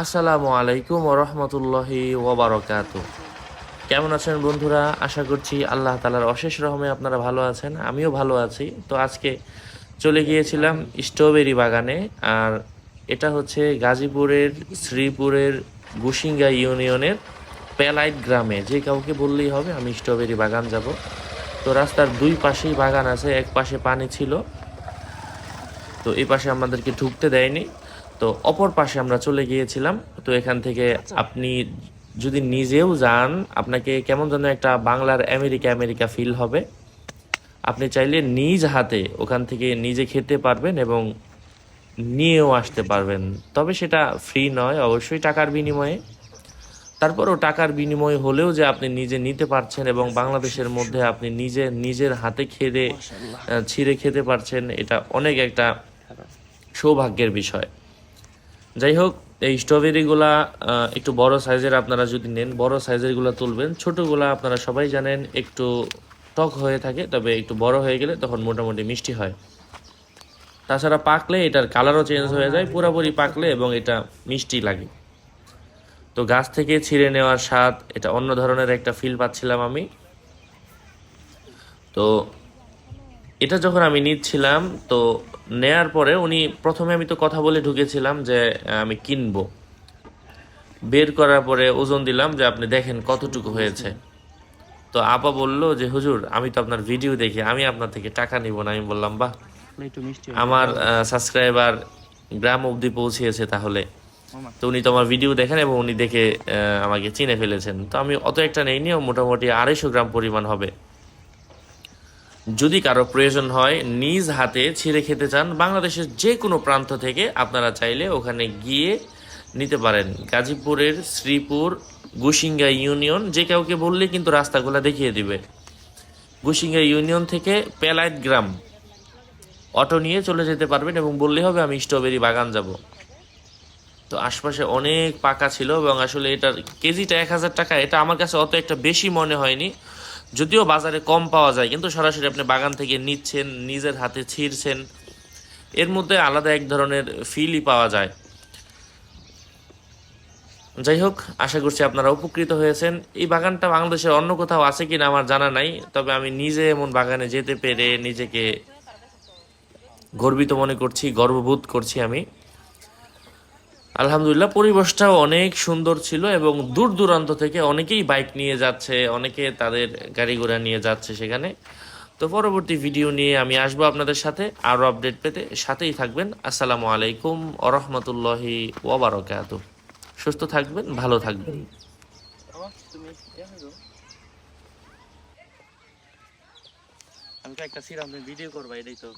আসসালামু আলাইকুম ওরহমতুল্লাহি ওবরকাত কেমন আছেন বন্ধুরা? আশা করছি আল্লাহ তালার অশেষ রহমে আপনারা ভালো আছেন, আমিও ভালো আছি। তো আজকে চলে গিয়েছিলাম স্ট্রবেরি বাগানে, আর এটা হচ্ছে গাজীপুরের শ্রীপুরের গুসিঙ্গা ইউনিয়নের পেলাইট গ্রামে। যে কাউকে বললেই হবে, আমি স্ট্রবেরি বাগান যাব। তো রাস্তার দুই পাশেই বাগান আছে, এক পাশে পানি ছিল। তো এই পাশে আমাদেরকে ঢুকতে দেয়নি। তো অপর পাশে আমরা চলে গিয়েছিলাম। তো এখান থেকে আপনি যদি নিজেও যান আপনাকে কেমন যেন একটা বাংলার আমেরিকা আমেরিকা ফিল হবে। আপনি চাইলে নিজ হাতে ওখান থেকে নিজে খেতে পারবেন এবং নিয়েও আসতে পারবেন। তবে সেটা ফ্রি নয় অবশ্যই টাকার বিনিময়ে। তারপরও টাকার বিনিময় হলেও যে আপনি নিজে নিতে পারছেন এবং বাংলাদেশের মধ্যে আপনি নিজে নিজের হাতে খেতে ছিঁড়ে খেতে পারছেন এটা অনেক একটা সৌভাগ্যের বিষয়। যাই হোক এই স্ট্রবেরিগুলা একটু বড় সাইজের আপনারা যদি নেন, বড় সাইজেরগুলা তুলবেন। ছোটগুলা আপনারা সবাই জানেন, একটু টক হয়ে থাকে, তবে একটু বড় হয়ে গেলে তখন মোটামুটি মিষ্টি হয়। তাছাড়া পাকলে এটার কালারও চেঞ্জ হয়ে যায়, পুরোপুরি পাকলে এবং এটা মিষ্টি লাগে। তো গাছ থেকে ছিঁড়ে নেওয়ার স্বাদ, এটা অন্য ধরনের একটা ফিল পাচ্ছিলাম আমি। তো এটা যখন আমি নিচ্ছিলাম তো নেয়ার পরে উনি প্রথমে আমি তো কথা বলে ঢুকেছিলাম যে আমি কিনবো। বের করার পরে ওজন দিলাম যে আপনি দেখেন কতটুকু হয়েছে। তো আপা বলল যে হুজুর আমি তো আপনার ভিডিও দেখি আমি আপনার থেকে টাকা নিব না। আমি বললাম বাহ আমার সাবস্ক্রাইবার গ্রাম অবধি পৌঁছিয়েছে তাহলে। তো উনি তো আমার ভিডিও দেখেন এবং উনি দেখে আমাকে চিনে ফেলেছেন। তো আমি অত একটা নেইনি ও মোটামুটি আড়াইশো গ্রাম পরিমাণ হবে। যদি কারও প্রয়োজন হয়, নিজ হাতে ছিঁড়ে খেতে চান, বাংলাদেশের যে কোনো প্রান্ত থেকে আপনারা চাইলে ওখানে গিয়ে নিতে পারেন। গাজীপুরের শ্রীপুর, গুসিঙ্গা ইউনিয়ন, যে কাউকে বললে কিন্তু রাস্তাগুলো দেখিয়ে দিবে। গুসিঙ্গা ইউনিয়ন থেকে পেলাইত গ্রাম। অটো নিয়ে চলে যেতে পারবেন এবং বললে হবে, আমি স্ট্রবেরি বাগান যাব। তো আশপাশে অনেক পাকা ছিল এবং আসলে এটার কেজিটা এক হাজার টাকা, এটা আমার কাছে অত একটা বেশি মনে হয়নি। যদিও বাজারে কম পাওয়া যায়, কিন্তু সরাসরি আপনি বাগান থেকে নিচ্ছেন, নিজের হাতে ছিঁড়ছেন। এর মধ্যে আলাদা এক ধরনের ফিলই পাওয়া যায়। যাই হোক, আশা করছি আপনারা উপকৃত হয়েছেন। এই বাগানটা বাংলাদেশের অন্য কোথাও আছে কিনা আমার জানা নাই, তবে আমি নিজে এমন বাগানে যেতে পেরে নিজেকে গর্বিত মনে করছি, গর্ববোধ করছি আমি। আলহামদুলিল্লাহ, পরিবেশটাও অনেক সুন্দর ছিল এবং দূর দূরান্ত থেকে অনেকেই বাইক নিয়ে যাচ্ছে, অনেকে তাদের গাড়ি ঘোড়া নিয়ে যাচ্ছে সেখানে। তো পরবর্তী ভিডিও নিয়ে আমি আসব আপনাদের সাথে, আরও আপডেট পেতে সাথেই থাকবেন। আসসালামু আলাইকুম ওরহমতুল্লাহি ওবরাকাত সুস্থ থাকবেন, ভালো থাকবেন। আমি একটা সিরাম ভিডিও করবা, এটাই তো।